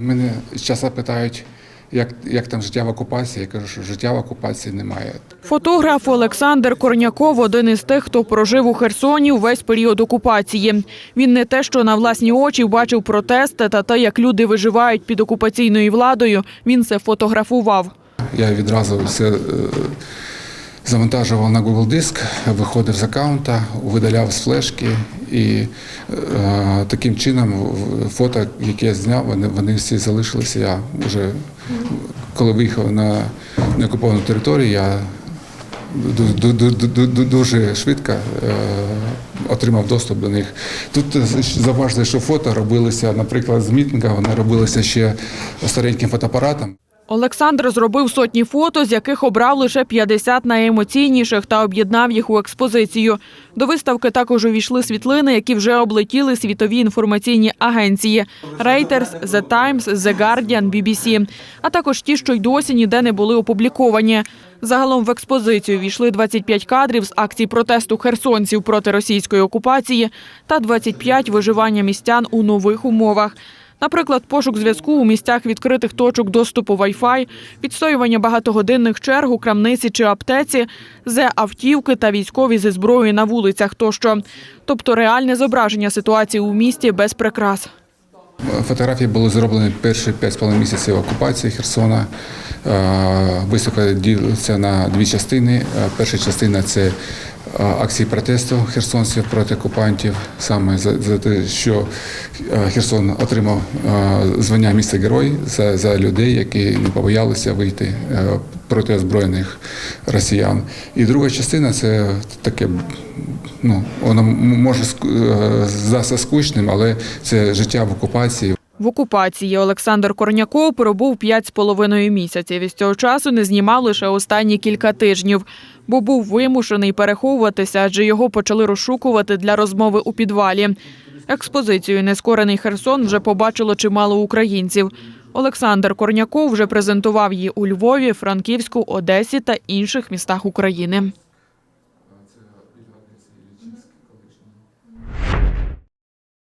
Мене часто питають, як, як там життя в окупації. Я кажу, що життя в окупації немає. Фотограф Олександр Корняков один із тих, хто прожив у Херсоні увесь період окупації. Він не те, що на власні очі бачив протести та те, як люди виживають під окупаційною владою. Він це фотографував. Я відразу все е, завантажував на Google диск, виходив з аккаунта, видаляв з флешки і е, таким чином фото, які я зняв, вони, вони всі залишилися. Я вже коли виїхав на неокуповану територію, я ду- ду- ду- ду- ду- дуже швидко е, отримав доступ до них. Тут е, заважно, що фото робилися, наприклад, з мітинга, вони робилися ще стареньким фотоапаратом. Олександр зробив сотні фото, з яких обрав лише 50 найемоційніших та об'єднав їх у експозицію. До виставки також увійшли світлини, які вже облетіли світові інформаційні агенції Reuters, The Times, The Guardian, BBC, а також ті, що й досі ніде не були опубліковані. Загалом в експозицію війшли 25 кадрів з акцій протесту херсонців проти російської окупації та 25 виживання містян у нових умовах. Наприклад, пошук зв'язку у місцях відкритих точок доступу Wi-Fi, відстоювання багатогодинних черг у крамниці чи аптеці, зе автівки та військові зі зброєю на вулицях тощо. Тобто реальне зображення ситуації у місті без прикрас. Фотографії були зроблені перші 5,5 місяців окупації Херсона. Е, Виставка ділиться на дві частини. Е, Перша частина це е, акції протесту херсонців проти окупантів, саме за, те, що Херсон отримав звання міста герой за, людей, які не побоялися вийти проти озброєних росіян. І друга частина це таке ну, воно може е, здатися скучним, але це життя в окупації. В окупації Олександр Корняков пробув п'ять з половиною місяців. І з цього часу не знімав лише останні кілька тижнів, бо був вимушений переховуватися, адже його почали розшукувати для розмови у підвалі. Експозицію Нескорений Херсон вже побачило чимало українців. Олександр Корняков вже презентував її у Львові, Франківську, Одесі та інших містах України.